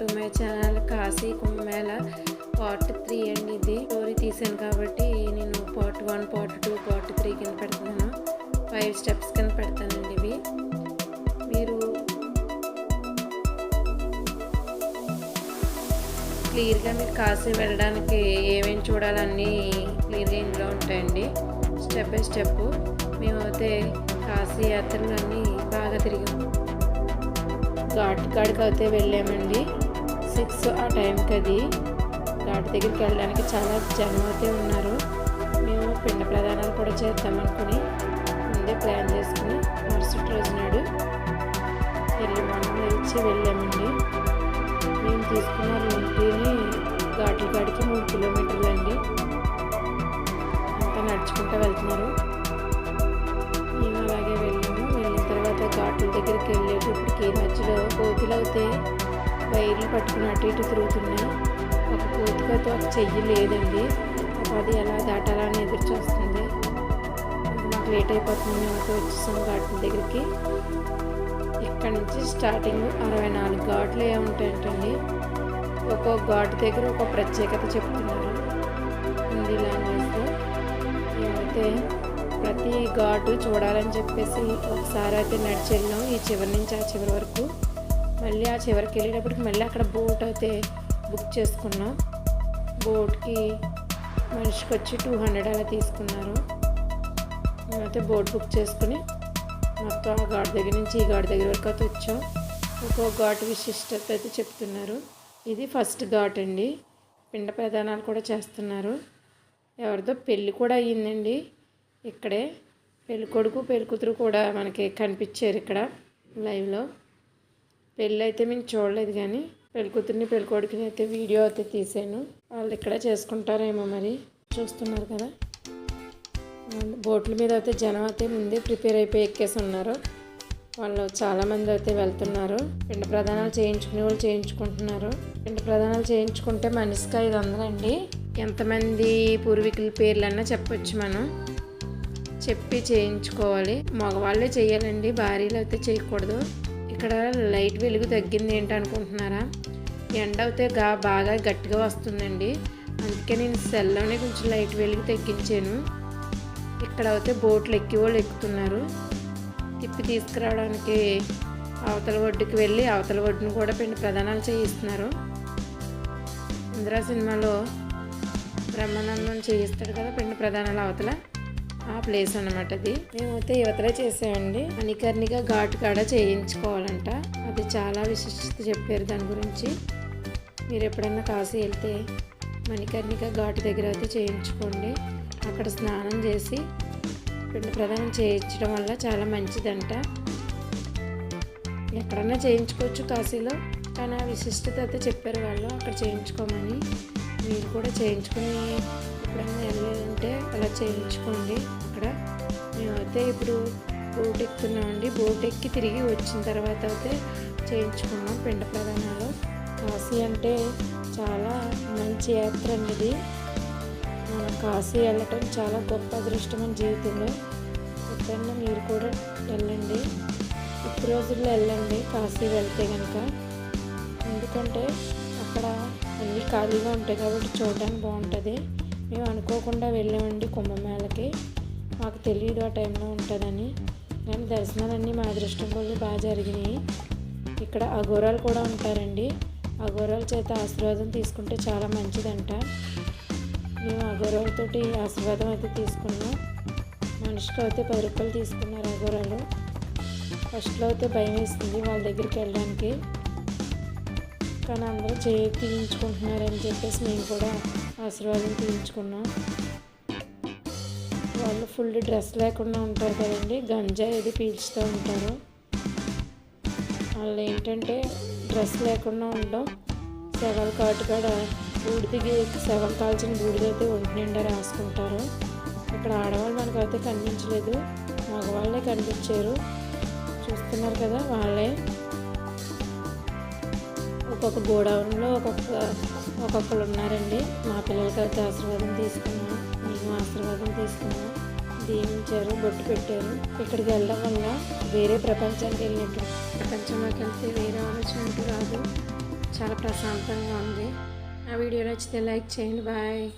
To my channel Kashi Kumbh Mela part three అండి ఇది. Story తీసాను కాబట్టి నేను part one part two part three కింద పెడుతున్నాను. ఫైవ్ స్టెప్స్ కింద పెడతానండి ఇవి. మీరు క్లియర్గా మీరు కాశీ వెళ్ళడానికి ఏమేమి చూడాలన్నీ క్లియర్గా ఇందులో ఉంటాయండి. స్టెప్ బై స్టెప్ మేమైతే కాశీ యాత్రలన్నీ బాగా తిరిగాము ఘాట్ కాడికి అయితే వెళ్ళామండి. సిక్స్ ఆ టైంకి అది ఘాట్ దగ్గరికి వెళ్ళడానికి చాలా జనం అయితే ఉన్నారు. మేము పిండ ప్రదానాలు కూడా చేద్దామనుకుని ముందే ప్లాన్ చేసుకుని మరుసటి రోజు నాడు వెళ్ళి మనం ఇచ్చి వెళ్ళామండి. మేము తీసుకున్న రూట్ని ఘాట్ల కాడికి మూడు కిలోమీటర్లు అండి. అంతా నడుచుకుంటూ వెళ్తున్నారు. మేము అలాగే వెళ్ళాము. వెళ్ళిన తర్వాత ఘాట్ల దగ్గరికి పట్టుకుని అటు ఇటు తిరుగుతున్నాయి. ఒక కోతికతో ఒక చెయ్యి లేదండి. అది ఎలా దాటాలని ఎదురు చూస్తుంది. మాకు లేట్ అయిపోతుంది. మేము వచ్చేసాం ఘాట్ల దగ్గరికి. ఇక్కడ నుంచి స్టార్టింగ్ అరవై నాలుగు ఘాట్లు ఏముంటాయంటండి ఉంటాయంటండి. ఒక్కొక్క ఘాట్ దగ్గర ఒక ప్రత్యేకత చెప్తున్నారు. హిందీ లాంగ్వేజ్లో ఏమైతే ప్రతి ఘాటు చూడాలని చెప్పేసి ఒకసారి అయితే నడిచి వెళ్ళాం. ఈ చివరి నుంచి ఆ చివరి వరకు. మళ్ళీ ఆ చివరికి వెళ్ళేటప్పటికి మళ్ళీ అక్కడ బోట్ అయితే బుక్ చేసుకున్నాం. బోట్కి మనిషికి వచ్చి టూ హండ్రెడ్ అలా తీసుకున్నారు. మేమైతే బోట్ బుక్ చేసుకుని మొత్తం ఆ ఘాట్ దగ్గర నుంచి ఈ ఘాట్ దగ్గర వరకు అయితే వచ్చాం. ఒక్కో ఘాట్ విశిష్టత అయితే చెప్తున్నారు. ఇది ఫస్ట్ ఘాట్ అండి. పిండ ప్రదానాలు కూడా చేస్తున్నారు. ఎవరిదో పెళ్ళి కూడా అయ్యిందండి ఇక్కడే. పెళ్ళి కొడుకు పెళ్ళి కూతురు కూడా మనకి కనిపించారు ఇక్కడ లైవ్లో. పెళ్ళి అయితే మేము చూడలేదు కానీ పెళ్ళికూతురిని పెళ్ళికొడుకుని అయితే వీడియో అయితే తీసాను. వాళ్ళు ఇక్కడ చేసుకుంటారేమో మరి. చూస్తున్నారు కదా. బోట్ల మీద అయితే జనం అయితే ముందే ప్రిపేర్ అయిపోయి ఎక్కేసి ఉన్నారు. వాళ్ళు చాలామంది అయితే వెళ్తున్నారు. పిండ ప్రదానాలు చేయించుకునే వాళ్ళు చేయించుకుంటున్నారు. పిండ ప్రదానాలు చేయించుకుంటే మనిషికి ఐదు వందలండి. ఎంతమంది పూర్వీకుల పేర్లన్నా చెప్పొచ్చు మనం. చెప్పి చేయించుకోవాలి. మగవాళ్ళే చేయాలండి భార్యలు అయితే చేయకూడదు. ఇక్కడ లైట్ వెలుగు తగ్గింది ఏంటనుకుంటున్నారా? ఎండ అయితే గా బాగా గట్టిగా వస్తుందండి. అందుకే నేను సెల్లోనే కొంచెం లైట్ వెలుగు తగ్గించాను. ఇక్కడ అయితే బోట్లు ఎక్కి వాళ్ళు ఎక్కుతున్నారు. తిప్పి తీసుకురావడానికి అవతల ఒడ్డుకి వెళ్ళి అవతల ఒడ్డును కూడా పిండి ప్రదానాలు చేయిస్తున్నారు. ఇందిరా సినిమాలో బ్రహ్మానందం చేయిస్తాడు కదా పిండి ప్రధానాలు అవతల. ఆ ప్లేస్ అనమాట అది. మేమైతే యువతలే చేసామండి. అనికర్నిగా ఘాటు కాడ చేయించుకోవాలంట. అది చాలా విశిష్టత చెప్పారు దాని గురించి. మీరు ఎప్పుడైనా కాశీ వెళ్తే మణికర్ణిక ఘాటు దగ్గర అయితే చేయించుకోండి. అక్కడ స్నానం చేసి పిండి ప్రదానం చేయించడం వల్ల చాలా మంచిదంట. ఎక్కడన్నా చేయించుకోవచ్చు కాశీలో కానీ ఆ విశిష్టత అయితే చెప్పారు వాళ్ళు. అక్కడ చేయించుకోమని. మీరు కూడా చేయించుకుని ఎప్పుడైనా వెళ్ళాలంటే అలా చేయించుకోండి అక్కడ. మేమైతే ఇప్పుడు బోట్ ఎక్కుతున్నామండి. బోట్ ఎక్కి తిరిగి వచ్చిన తర్వాత అయితే చేయించుకున్నాం పిండ ప్రధానాలు. కాశీ అంటే చాలా మంచి యాత్ర అనేది మనం కాశీ వెళ్ళటం చాలా గొప్ప అదృష్టం మన జీవితంలో. ఎప్పుడైనా మీరు కూడా వెళ్ళండి. ఇప్పుడు రోజుల్లో వెళ్ళండి కాశీ వెళ్తే కనుక ఎందుకంటే అక్కడ అన్నీ ఖాళీగా ఉంటాయి కాబట్టి చూడడానికి బాగుంటుంది. మేము అనుకోకుండా వెళ్ళామండి కుంభమేళకి. మాకు తెలియదు ఆ టైంలో ఉంటుందని. కానీ దర్శనాలన్నీ మా అదృష్టం కొద్ది బాగా జరిగినాయి. ఇక్కడ అఘోరాలు కూడా ఉంటారండి. అఘోరాల చేత ఆశీర్వాదం తీసుకుంటే చాలా మంచిదంట. మేము అఘోరాలతోటి ఆశీర్వాదం అయితే తీసుకున్నాం. మనిషికి అయితే పది రూపాయలు తీసుకున్నారు అఘోరాలు. ఫస్ట్లో అయితే భయం వేస్తుంది వాళ్ళ దగ్గరికి వెళ్ళడానికి. కానీ అందరూ చేయి తీయించుకుంటున్నారని చెప్పేసి మేము కూడా ఆశీర్వాదం తీయించుకున్నాం. వాళ్ళు ఫుల్ డ్రెస్ లేకుండా ఉంటారు కదండి గంజా ఇది పీల్చుతూ ఉంటారు. వాళ్ళు ఏంటంటే డ్రెస్ లేకుండా ఉండడం సెవెల కాటు కాడ బూడిదికి సెవెల కాల్చిన బూడిదైతే ఒంటి నిండా రాసుకుంటారు. ఇక్కడ ఆడవాళ్ళు మనకైతే కనిపించలేదు మగవాళ్ళే కనిపించారు. చూస్తున్నారు కదా వాళ్ళే. ఒక్కొక్క గోడౌన్లో ఒక్కొక్క ఒక్కొక్కరు ఉన్నారండి. మా పిల్లలకి అయితే ఆశీర్వాదం తీసుకున్నాం. మేము ఆశీర్వాదం తీసుకున్నాం. దీవించారు బొట్టు పెట్టారు. ఇక్కడికి వెళ్ళడం వల్ల వేరే ప్రపంచానికి వెళ్ళినట్టు ప్రపంచంలోకి వెళ్తే వేరే ఆలోచన అంటూ రాదు. చాలా ప్రశాంతంగా ఉంది. ఆ వీడియో నచ్చితే లైక్ చేయండి. బాయ్.